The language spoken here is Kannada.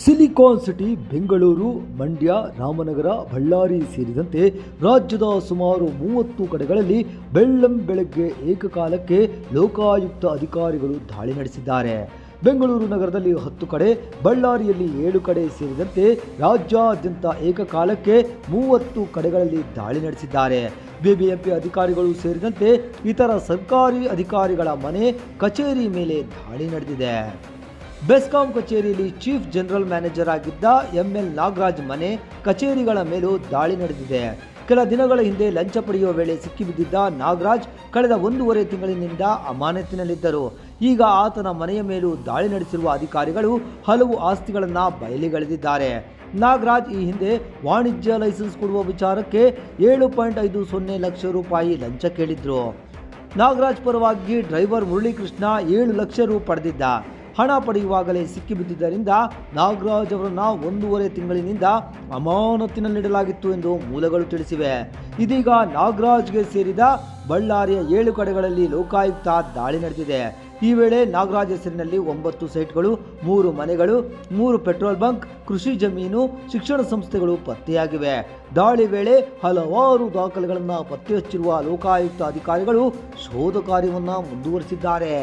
ಸಿಲಿಕಾನ್ ಸಿಟಿ, ಬೆಂಗಳೂರು, ಮಂಡ್ಯ, ರಾಮನಗರ, ಬಳ್ಳಾರಿ ಸೇರಿದಂತೆ ರಾಜ್ಯದ ಸುಮಾರು ಮೂವತ್ತು ಕಡೆಗಳಲ್ಲಿ ಬೆಳ್ಳಂ ಬೆಳಗ್ಗೆ ಏಕಕಾಲಕ್ಕೆ ಲೋಕಾಯುಕ್ತ ಅಧಿಕಾರಿಗಳು ದಾಳಿ ನಡೆಸಿದ್ದಾರೆ. ಬೆಂಗಳೂರು ನಗರದಲ್ಲಿ ಹತ್ತು ಕಡೆ, ಬಳ್ಳಾರಿಯಲ್ಲಿ ಏಳು ಕಡೆ ಸೇರಿದಂತೆ ರಾಜ್ಯಾದ್ಯಂತ ಏಕಕಾಲಕ್ಕೆ ಮೂವತ್ತು ಕಡೆಗಳಲ್ಲಿ ದಾಳಿ ನಡೆಸಿದ್ದಾರೆ. ಬಿಬಿಎಂಪಿ ಅಧಿಕಾರಿಗಳು ಸೇರಿದಂತೆ ಇತರ ಸರ್ಕಾರಿ ಅಧಿಕಾರಿಗಳ ಮನೆ, ಕಚೇರಿ ಮೇಲೆ ದಾಳಿ ನಡೆದಿದೆ. ಬೆಸ್ಕಾಂ ಕಚೇರಿಯಲ್ಲಿ ಚೀಫ್ ಜನರಲ್ ಮ್ಯಾನೇಜರ್ ಆಗಿದ್ದ ಎಂಎಲ್ ನಾಗರಾಜ್ ಮನೆ ಕಚೇರಿಗಳ ಮೇಲೂ ದಾಳಿ ನಡೆದಿದೆ. ಕೆಲ ದಿನಗಳ ಹಿಂದೆ ಲಂಚ ಪಡೆಯುವ ವೇಳೆ ಸಿಕ್ಕಿಬಿದ್ದಿದ್ದ ನಾಗರಾಜ್ ಕಳೆದ ಒಂದೂವರೆ ತಿಂಗಳಿನಿಂದ ಅಮಾನತಿನಲ್ಲಿದ್ದರು ಈಗ ಆತನ ಮನೆಯ ಮೇಲೂ ದಾಳಿ ನಡೆಸಿರುವ ಅಧಿಕಾರಿಗಳು ಹಲವು ಆಸ್ತಿಗಳನ್ನು ಬಯಲಿಗೆಳೆದಿದ್ದಾರೆ. ನಾಗರಾಜ್ ಈ ಹಿಂದೆ ವಾಣಿಜ್ಯ ಲೈಸೆನ್ಸ್ ಕೊಡುವ ವಿಚಾರಕ್ಕೆ ಏಳು ಪಾಯಿಂಟ್ ಐದು ಸೊನ್ನೆ ಲಕ್ಷ ರೂಪಾಯಿ ಲಂಚ ಕೇಳಿದ್ರು. ನಾಗರಾಜ್ ಪರವಾಗಿ ಡ್ರೈವರ್ ಮುರಳೀಕೃಷ್ಣ ಏಳು ಲಕ್ಷ ರು ಪಡೆದಿದ್ದ. ಹಣ ಪಡೆಯುವಾಗಲೇ ಸಿಕ್ಕಿಬಿದ್ದಿದ್ದರಿಂದ ನಾಗರಾಜ್ ಅವರನ್ನ ಒಂದೂವರೆ ತಿಂಗಳಿನಿಂದ ಅಮಾನತಿನಲ್ಲಿಡಲಾಗಿತ್ತು ಎಂದು ಮೂಲಗಳು ತಿಳಿಸಿವೆ. ಇದೀಗ ನಾಗರಾಜ್ಗೆ ಸೇರಿದ ಬಳ್ಳಾರಿಯ ಏಳು ಕಡೆಗಳಲ್ಲಿ ಲೋಕಾಯುಕ್ತ ದಾಳಿ ನಡೆದಿದೆ. ಈ ವೇಳೆ ನಾಗರಾಜ್ ಹೆಸರಿನಲ್ಲಿ ಒಂಬತ್ತು ಸೈಟ್ಗಳು, ಮೂರು ಮನೆಗಳು, ಮೂರು ಪೆಟ್ರೋಲ್ ಬಂಕ್, ಕೃಷಿ ಜಮೀನು, ಶಿಕ್ಷಣ ಸಂಸ್ಥೆಗಳು ಪತ್ತೆಯಾಗಿವೆ. ದಾಳಿ ವೇಳೆ ಹಲವಾರು ದಾಖಲೆಗಳನ್ನು ಪತ್ತೆ ಹಚ್ಚಿರುವ ಲೋಕಾಯುಕ್ತ ಅಧಿಕಾರಿಗಳು ಶೋಧ ಕಾರ್ಯವನ್ನು ಮುಂದುವರಿಸಿದ್ದಾರೆ.